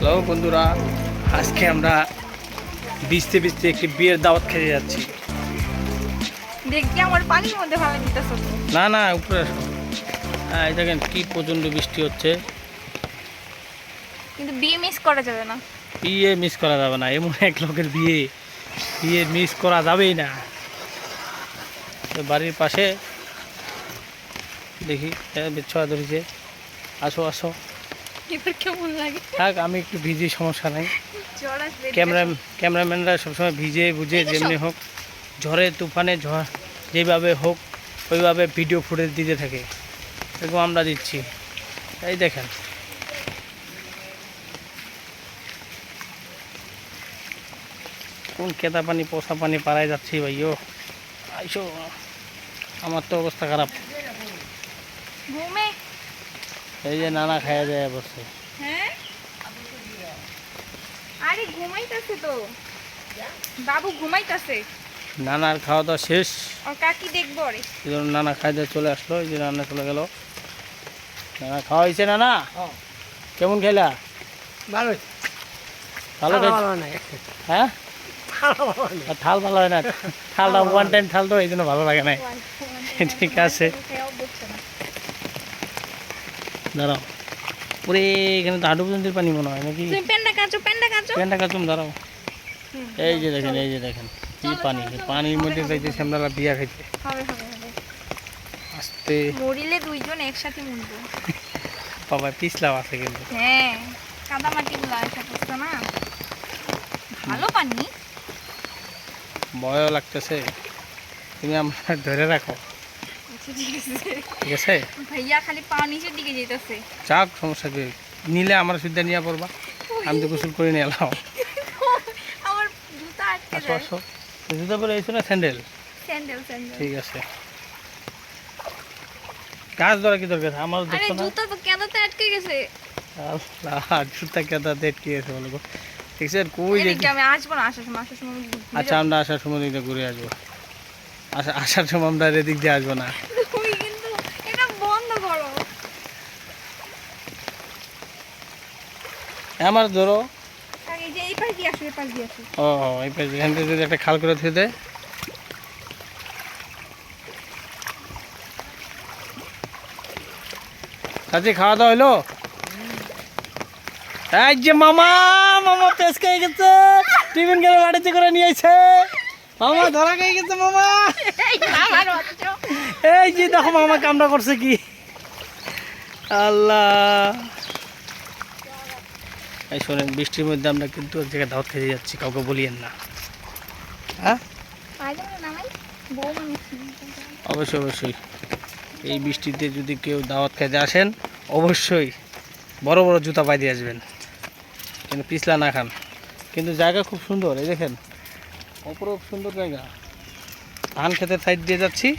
Hello বন্ধুরা আজকে আমরা ভিজতে ভিজতে একটি বিয়ের দাওয়াত খেতে যাচ্ছি। দেখি আমার পানির মধ্যে ভালো দিতেছ না না উপরে হ্যাঁ এই দেখেন কি প্রচণ্ড বৃষ্টি হচ্ছে। কিন্তু বিয়ে মিস করা যাবে না। বিয়ে মিস করা যাবে না এমন এক লোকের বিয়ে। বিয়ে মিস করা যাবেই না। তো বাড়ির পাশে দেখি বিচ্ছয়া ধরেছে। আসো আসো। এবার কেমন লাগে? থাক আমি একটু ভিজি সমস্যা নাই। ক্যামেরা ক্যামেরাম্যানরা সবসময় ভিজে বুঝে যেমনি হোক ঝড়ে তুফানে ঝড় যেভাবে হোক ওইভাবে ভিডিও ফুটেজ দিতে থাকে। এরকম আমরা দিচ্ছি। এই দেখেন। কোন কেতা পানি পোষা পানি পাড়ায় যাচ্ছি ভাইও। আইসো। আমার তো অবস্থা খারাপ। ঘুমে? এই যে নানা খাওয়া যায় বসে। হ্যাঁ? আরে ঘুমাইতাছে তো। বাবু ঘুমাইতাছে। নানার খাওয়া দাওয়া শেষ। আর কাকি দেখব রে এই জন্য নানা খাই দিয়ে চলে আসলো এই যে রান্না চলে গেল। নানা খাওয়া হয়েছে নানা? কেমন খেলা? ভালো ভালো হ্যাঁ? থাল ভালো হয় না? থালটা ওয়ান টাইম থাল তো এই জন্য ভালো লাগে না ঠিক আছে। দাঁড়াও। পুরে এখানে তো হাঁটু পর্যন্ত পানি মনে হয় নাকি? পেনটা কাচো কাচুম দাঁড়াও। এই যে দেখেন এই যে দেখেন কি পানি পানির মধ্যে যাইতেছে আমরা বিয়া খাইতে। হবে আস্তে। মরিলে দুইজন একসাথে মরবো। বাবা পিছলাও আছে কিন্তু। হ্যাঁ কাদা মাটিগুলো না? ভালো পানি। ভয়ও লাগতেছে। তুমি আমরা ধরে রাখো। ঠিক আছে? ভাইয়া খালি পা নিচের দিকে যেতেছে যাক সমস্যা কি? নিলে আমার নিয়ে পড়বা। আমি তো গোসল করে নিয়ে এলাম। আমার জুতা আটকে আসো। আসো জুতা পরে এসো না স্যান্ডেল? Sandal sandal. ঠিক আছে। কাজ ধরা কি দরকার? আমার দেখো না? জুতা তো কেদাতে আটকে গেছে। আল্লাহ জুতা কেদা দেট কি আছে বলো ঠিক আছে কই যে আমি আসব না আসার সময় আসার সময় আচ্ছা আমরা আসার সময় দিকে ঘুরে আসব। আসা আসার সময় আমরা এদিক দিয়ে আসব না যাব। তুমি কিন্তু এটা বন্ধ করো আমার ধরো। ও এই পাশে এখান থেকে যদি একটা খাল করে থুয়ে দেয় চাচি খাওয়া দাওয়া হইল? এই যে মামা মামা পেস খেয়ে গেছে। টিফিন গেলে বাড়িতে করে নিয়ে আইছে। মামা ধরা খেয়ে গেছে মামা। এই যে দেখো মামা কামটা করছে কি। আল্লাহ। এই শোনেন, বৃষ্টির মধ্যে আমরা কিন্তু এক জায়গায় দাওয়াত খেতে যাচ্ছি, কাউকে বলিয়েন না। হ্যাঁ? অবশ্যই অবশ্যই। এই বৃষ্টিতে যদি কেউ দাওয়াত খেতে আসেন, অবশ্যই বড় বড় জুতা পাই দিয়ে আসবেন। কিন্তু পিছলা না খান। কিন্তু জায়গা খুব সুন্দর, এই দেখেন, অপরূপ সুন্দর জায়গা। ধান খেতের সাইড দিয়ে যাচ্ছি।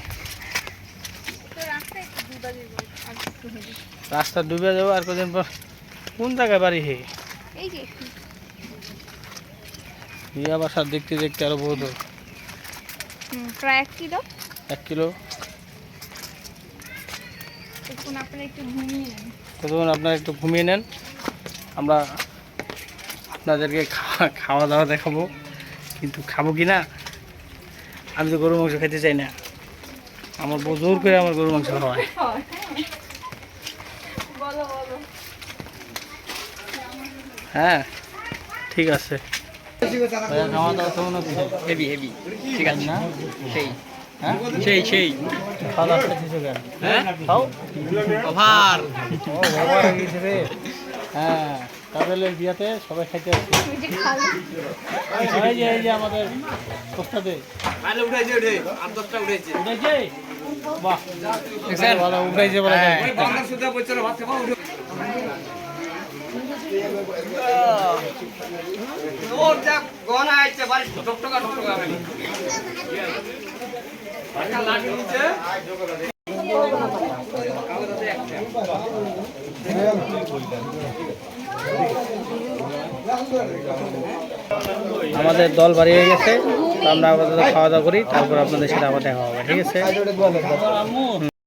রাস্তা ডুবে যাব আর কদিন পর। কোন জায়গায় বাড়ি হে? এই যে। বিয়া বাসা দেখতে দেখতে আরও বহুত। প্রায় এক কিলো? এক কিলো? আপনারা একটু ঘুমিয়ে নেন। আপনারা একটু ঘুমিয়ে নেন। আমরা আপনাদেরকে খাওয়া খাওয়া দাওয়া দেখাবো। কিন্তু খাব কি না? আমি তো গরু মাংস খেতে চাই না। আমার বউ জোর করে আমার গরু মাংস খাওয়ায় বলো বলো হ্যাঁ ঠিক আছে। খাওয়া দাওয়া হেভি হেভি ঠিক আছে। না? সেই। হ্যাঁ? সেই সেই। খাওয়া দাওয়া খেতেছো কেন হ্যাঁ? খাও। ওভার গেছে রে। হ্যাঁ। তাহলে বিয়াতে সবাই খাইতে আসছে। এই যে এই যে আমাদের পোস্তাতে ভালো উঠাইছে উঠে আট দশটা উঠেছে উঠেছে বাহ। ভালো উঠেছে বলে হ্যাঁ। যায়। আমাদের দল বাড়ি হয়ে গেছে আমরা আপাতত খাওয়া দাওয়া করি, তারপর আপনাদের সাথে আবার দেখা হবে, ঠিক আছে?